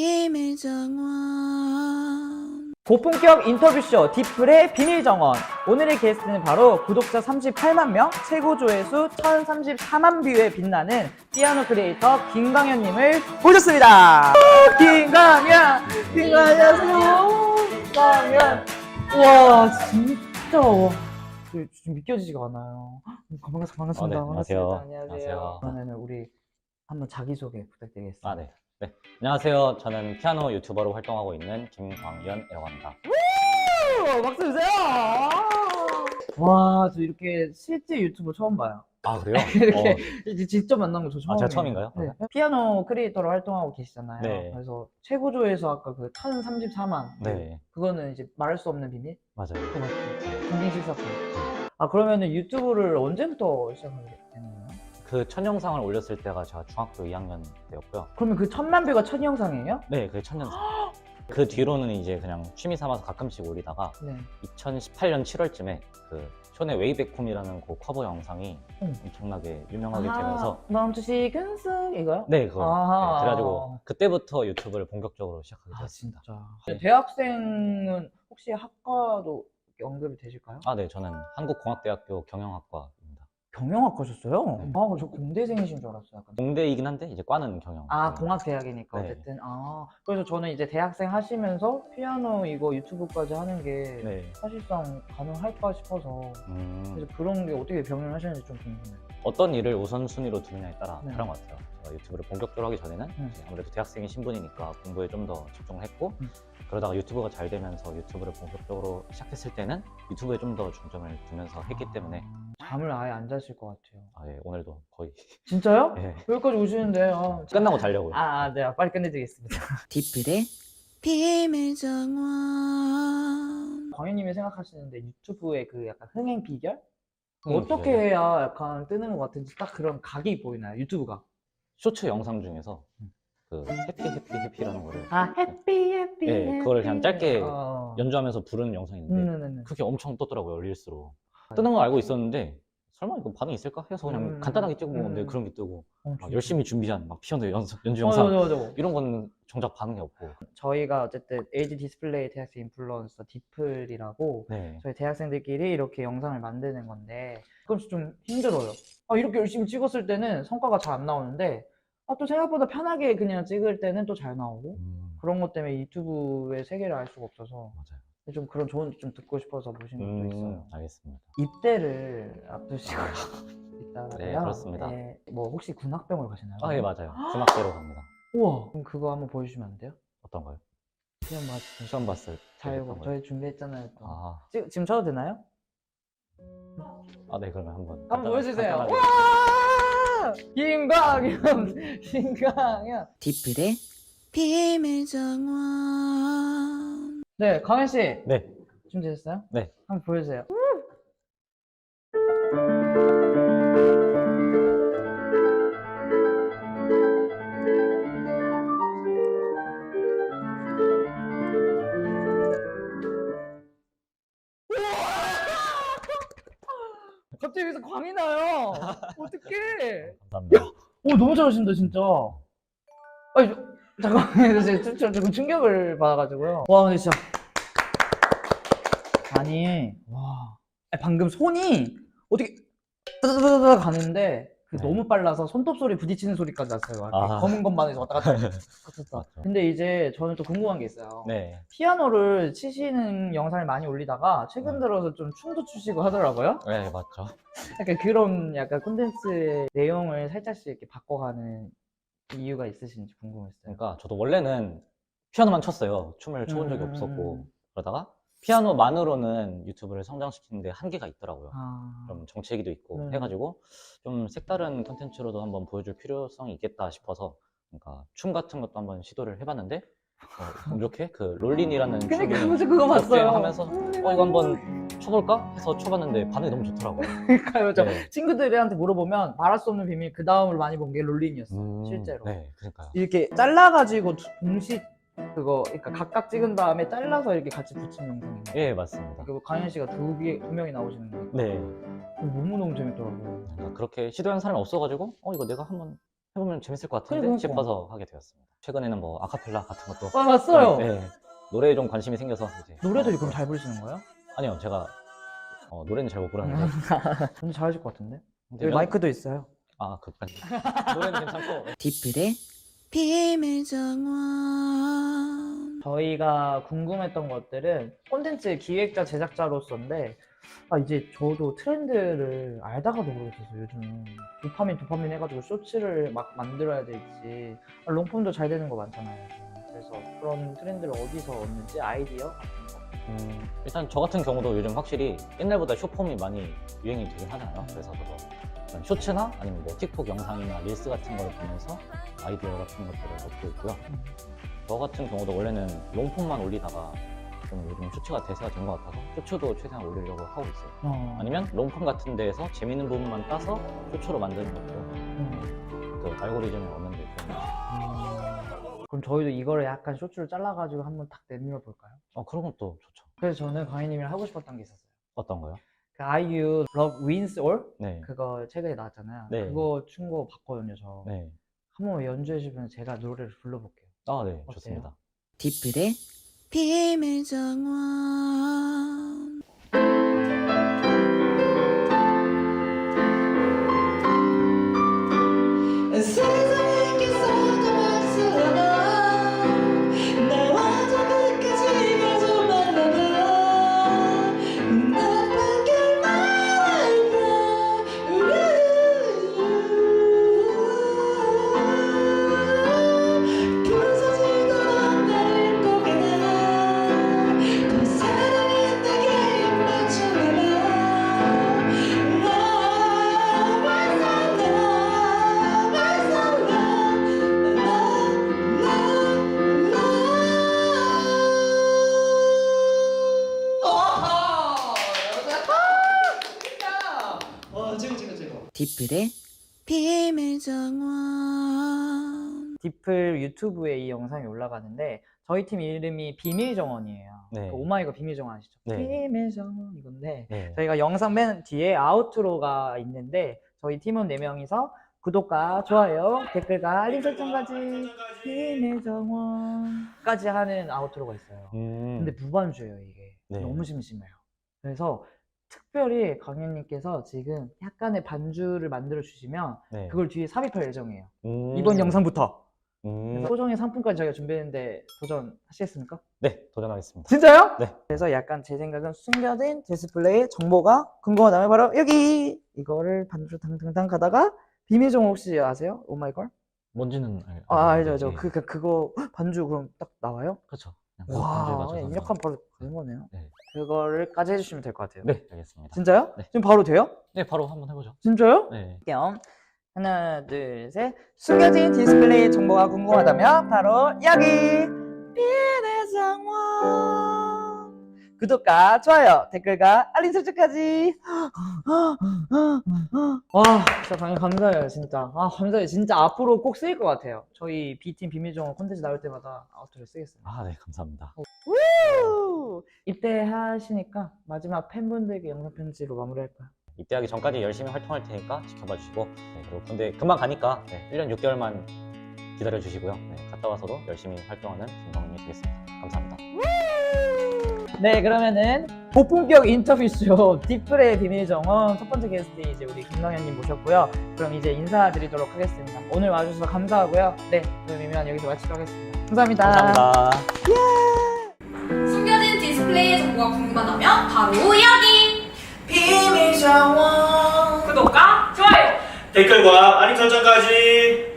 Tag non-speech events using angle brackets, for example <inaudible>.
비밀 정원 고품격 인터뷰쇼 디플의 비밀 정원. 오늘의 게스트는 바로 구독자 38만 명, 최고 조회수 1034만 뷰에 빛나는 피아노 크리에이터 김광현님을 모셨습니다. 김광현, 김광현, 김광현. 와, 진짜. 와. 지금 믿겨지지가 않아요. 반갑습니다. 반갑습니다. 어, 네, 안녕하세요. 반갑습니다. 안녕하세요. 안녕하세요. 그러면 우리 한번 자기소개 부탁드리겠습니다. 아, 네. 네. 안녕하세요. 저는 피아노 유튜버로 활동하고 있는 김광연이라고 합니다. 오, 박수 주세요. 와, 저 이렇게 실제 유튜브 처음 봐요. 아, 그래요? <laughs> 이렇게 어, 이제 직접 만난 거 저 처음이에요. 제가 처음인가요? 네. 피아노 크리에이터로 활동하고 계시잖아요. 네. 그래서 최고조에서 아까 그 1034만. 네, 그거는 이제 말할 수 없는 비밀? 맞아요. 그거 맞죠? 경쟁 실사품. 아, 그러면은 유튜브를 언제부터 시작하게 되는 거예요? 그 첫 영상을 올렸을 때가 제가 중학교 2학년 때였고요. 그러면 그 천만 뷰가 첫 영상이에요? 네, 그게 첫 영상. 그 뒤로는 이제 그냥 취미 삼아서 가끔씩 올리다가 네. 2018년 7월쯤에 그 쇼네 웨이백홈이라는 그 커버 영상이 응. 엄청나게 유명하게 아, 되면서 멈추시 근승 이거요? 네, 그거. 아하. 네, 그래가지고 그때부터 유튜브를 본격적으로 시작하게 아, 됐습니다. 진짜. 대학생은 혹시 학과도 언급이 되실까요? 아, 네, 저는 한국공학대학교 경영학과입니다. 경영학과 셨어요? 네. 아, 저 공대생이신 줄 알았어요. 약간. 공대이긴 한데 이제 과는 경영. 아, 공학대학이니까 네. 어쨌든. 아, 그래서 저는 이제 대학생 하시면서 피아노 이거 유튜브까지 하는 게 네. 사실상 가능할까 싶어서 음, 그래서 그런 게 어떻게 병행하시는지 좀 궁금해요. 어떤 일을 우선순위로 두느냐에 따라 네. 다른 것 같아요. 제가 유튜브를 본격적으로 하기 전에는 음. 이제 아무래도 대학생의 신분이니까 공부에 좀 더 집중을 했고 음. 그러다가 유튜브가 잘 되면서 유튜브를 본격적으로 시작했을 때는 유튜브에 좀 더 중점을 두면서 했기 때문에 잠을 아예 안 자실 것 같아요. 아, 예, 오늘도 거의 <laughs> 진짜요? 예, 여기까지 오시는데. 아, 끝나고 자려고요. 아, 아, 네. 빨리 끝내드리겠습니다. <laughs> 디플의 비밀 정원 광현님이 생각하시는데 유튜브의 그 약간 흥행 비결? 흥행 어떻게 비결이요? 해야 약간 뜨는 것 같은지 딱 그런 각이 보이나요? 유튜브가. 쇼츠 영상 중에서 그 해피 해피 해피라는 거를 아, 해피, 해피. 네, 그거를 그냥 짧게 어. 연주하면서 부르는 영상이 있는데 음, 네, 네. 그게 엄청 떴더라고요 릴스로 뜨는 거 알고 있었는데 설마 이거 반응이 있을까 해서 그냥 음, 간단하게 찍어본 건데 음. 그런 게 뜨고 어, 막. 열심히 준비한 막 피아노 연주, 연주 어, 영상 맞아, 맞아. 이런 거는 정작 반응이 없고 저희가 어쨌든 LG 디스플레이 대학생 인플루언서 디플이라고 네 저희 대학생들끼리 이렇게 영상을 만드는 건데 그럼 좀 힘들어요. 아, 이렇게 열심히 찍었을 때는 성과가 잘 안 나오는데 아, 또 생각보다 편하게 그냥 찍을 때는 또 잘 나오고 음, 그런 것 때문에 유튜브의 세계를 알 수가 없어서 맞아요 좀 그런 조언 좀 듣고 싶어서 모신 것도 음, 있어요. 알겠습니다 입대를 앞두시고 <laughs> 있다고요? 네, 그렇습니다. 네, 뭐 혹시 군악병을 가시나요? 아 예 맞아요 군악대로 갑니다 우와. 그럼 그거 한번 보여주시면 안 돼요? 어떤 거요? 시험 봤을 때. 시험 봤을 때 자유고 거요? 저희 준비했잖아요. 또. 아, 지, 지금 쳐도 되나요? 아, 네 그러면 한번 한번 간단하게- 보여주세요. 간단하게. 와! 김광현, <laughs> 김광현. 디플의 비밀 정원 네, 광현 씨 네 준비되셨어요? 네. 한번 보여주세요. <laughs> 갑자기 여기서 광이 나요. 어떡해. 감사합니다 오 너무 잘하신다 진짜. 아니 저, 잠깐만요 제가 좀, 좀, 좀 충격을 받아가지고요. 와 근데 진짜 아니 와 아니, 방금 손이 어떻게 따다다다다 가는데 그 네. 너무 빨라서 손톱 소리 부딪히는 소리까지 났어요. 이렇게 아. 검은 것만해서 왔다 갔다. <laughs> 맞죠. 근데 이제 저는 또 궁금한 게 있어요. 네 피아노를 치시는 영상을 많이 올리다가 최근 네. 들어서 좀 춤도 추시고 하더라고요. 네, 맞죠 약간 그런 약간 콘텐츠의 내용을 살짝씩 이렇게 바꿔가는 이유가 있으신지 궁금했어요. 그러니까 저도 원래는 피아노만 쳤어요 춤을 춰본 적이 음. 없었고 그러다가 피아노만으로는 유튜브를 성장시키는데 한계가 있더라고요 아, 좀 정체기도 있고 네. 해가지고 좀 색다른 컨텐츠로도 한번 보여줄 필요성이 있겠다 싶어서 그러니까 춤 같은 것도 한번 시도를 해봤는데 어, 이렇게 그 롤린이라는 그러니까 춤이 저 그거 봤어요. 하면서 어 이거 한번 쳐볼까 해서 쳐봤는데 반응이 너무 좋더라고요. <laughs> 그러니까요. 저 네. 친구들한테 물어보면 말할 수 없는 비밀 그 다음으로 많이 본 게 롤린이었어요. 음, 실제로. 네, 그러니까요. 이렇게 잘라가지고 두- 동시 그거 그러니까 각각 찍은 다음에 잘라서 이렇게 같이 붙인 영상이에요. 예, 맞습니다. 그리고 강현 씨가 두, 개, 두 명이 나오시는 거 네, 너무너무 재밌더라고요. 그러니까 그렇게 시도한 사람이 없어가지고 어 이거 내가 한번 해보면 재밌을 것 같은데 그러니까. 싶어서 하게 되었습니다. 최근에는 뭐 아카펠라 같은 것도 아, 맞어요. 네, 노래에 좀 관심이 생겨서 이제 노래도 어, 그럼 잘 부르시는 거예요? 아니요 제가 어, 노래는 잘 못 부르는데 <laughs> 근데 잘하실 것 같은데? 근데 여기 면- 마이크도 있어요. 아 그까지 노래는 괜찮고 디플의 비밀 정원 저희가 궁금했던 것들은 콘텐츠 기획자 제작자로서인데 아 이제 저도 트렌드를 알다가도 모르겠어서 요즘 도파민 도파민 해가지고 쇼츠를 막 만들어야 될지 아, 롱폼도 잘 되는 거 많잖아요 요즘. 그래서 그런 트렌드를 어디서 얻는지 아이디어 같은 거 음, 일단 저 같은 경우도 요즘 확실히 옛날보다 쇼폼이 많이 유행이 되긴 하잖아요. 그래서 저도 쇼츠나 아니면 뭐 틱톡 영상이나 릴스 같은 거를 보면서 아이디어 같은 것들을 얻고 있고요. 저 같은 경우도 원래는 롱폼만 올리다가 좀 요즘 쇼츠가 대세가 된 것 같아서 쇼츠도 최대한 올리려고 하고 있어요. 어. 아니면 롱폼 같은 데에서 재밌는 부분만 따서 쇼츠로 만드는 것도 음. 그 알고리즘을 얻는 데 도움이 돼요. 음. 그럼 저희도 이거를 약간 쇼츠를 잘라가지고 한번 딱 내밀어 볼까요? 어, 그런 것도 좋죠. 그래서 저는 광희님이랑 하고 싶었던 게 있었어요 어떤 거요? 그 IU Love Wins All 네. 그거 최근에 나왔잖아요. 네. 그거 춘거 봤거든요, 저. 네. 한번 연주해 주면 제가 노래를 불러볼게요. 아, 네. 어때요? 좋습니다. 디플의 비밀 정원 디플의 비밀 정원 디플 유튜브에 이 영상이 올라가는데 저희 팀 이름이 비밀 정원이에요. 네. 그 오마이걸 비밀 정원 아시죠? 네. 비밀 정원 이건데 네. 저희가 영상 맨 뒤에 아우트로가 있는데 저희 팀원 4명이서 구독과 좋아요, 댓글과 알림 설정까지 비밀 정원까지 하는 아우트로가 있어요. 음. 근데 무반주예요 이게 네. 너무 심심해요 그래서 특별히 강현님께서 지금 약간의 반주를 만들어 주시면 네. 그걸 뒤에 삽입할 예정이에요 음. 이번 영상부터 음. 소정의 상품까지 저희가 준비했는데 도전하시겠습니까? 네, 도전하겠습니다. 진짜요? 네. 그래서 약간 제 생각은 숨겨진 디스플레이 정보가 궁금하다면 바로 여기 이거를 반주로 당당당 가다가 비밀 정보 혹시 아세요? 오마이걸? 뭔지는 알, 아 알죠 알죠 있는데, 그, 그, 그거 반주 그럼 딱 나와요? 그렇죠. 그냥 와 거. 바로 되는 거네요 네. 그거를까지 해주시면 될 것 같아요 네, 알겠습니다. 진짜요? 네. 지금 바로 돼요? 네, 바로 한번 해보죠. 진짜요? 네. 할게요. 하나, 둘, 셋. 숨겨진 디스플레이 정보가 궁금하다면 바로 여기 비밀 정원 구독과 좋아요, 댓글과 알림 설정까지. 와, 진짜 당연 감사해요, 진짜. 아, 감사해요. 진짜 앞으로 꼭 쓰일 것 같아요. 저희 B팀 비밀 정원 콘텐츠 나올 때마다 아우트를 쓰겠습니다. 아, 네, 감사합니다. 우! 입대하시니까 마지막 팬분들께 영상 편지로 마무리할까요? 입대하기 전까지 열심히 활동할 테니까 지켜봐 주시고, 네, 그리고 근데 금방 가니까 네, 1년 6개월만 기다려 주시고요. 네, 갔다 와서도 열심히 활동하는 김광민이 되겠습니다. 감사합니다. 네, 그러면은 고품격 인터뷰쇼 <laughs> 디플의 비밀 정원 첫 번째 게스트 이제 우리 김광현님 모셨고요. 그럼 이제 인사드리도록 하겠습니다. 오늘 와주셔서 감사하고요. 네, 그러면 여기서 마치도록 하겠습니다. 감사합니다. 감사합니다. 숨겨진 디스플레이의 정보가 궁금하다면 바로 여기 비밀 정원 구독과 좋아요 댓글과 알림 설정까지